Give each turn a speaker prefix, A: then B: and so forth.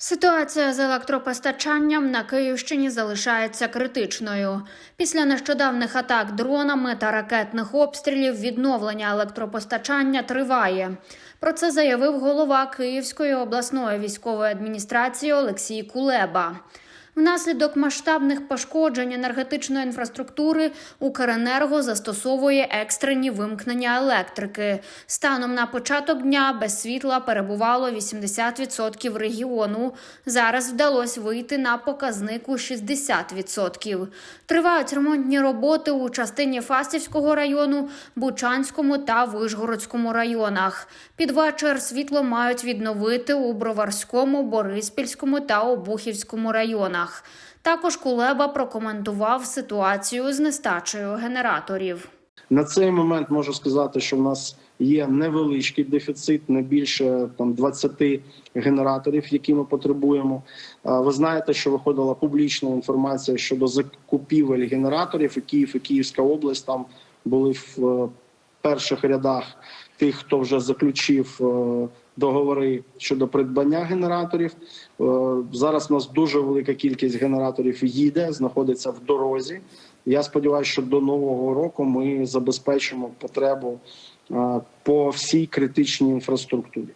A: Ситуація з електропостачанням на Київщині залишається критичною. Після нещодавних атак дронами та ракетних обстрілів відновлення електропостачання триває. Про це заявив голова Київської обласної військової адміністрації Олексій Кулеба. Внаслідок масштабних пошкоджень енергетичної інфраструктури Укренерго застосовує екстрені вимкнення електрики. Станом на початок дня без світла перебувало 80% регіону. Зараз вдалося вийти на показник у 60%. Тривають ремонтні роботи у частині Фастівського району, Бучанському та Вишгородському районах. Під вечір світло мають відновити у Броварському, Бориспільському та Обухівському районах. Також Кулеба прокоментував ситуацію з нестачею генераторів.
B: На цей момент можу сказати, що в нас є невеличкий дефіцит, не більше там 20 генераторів, які ми потребуємо. Ви знаєте, що виходила публічна інформація щодо закупівель генераторів, і Київ і Київська область там були в е, перших рядах тих, хто вже заключив е, договори щодо придбання генераторів. Е, Зараз у нас дуже велика кількість генераторів їде, знаходиться в дорозі. Я сподіваюся, що до нового року ми забезпечимо потребу е, по всій критичній інфраструктурі.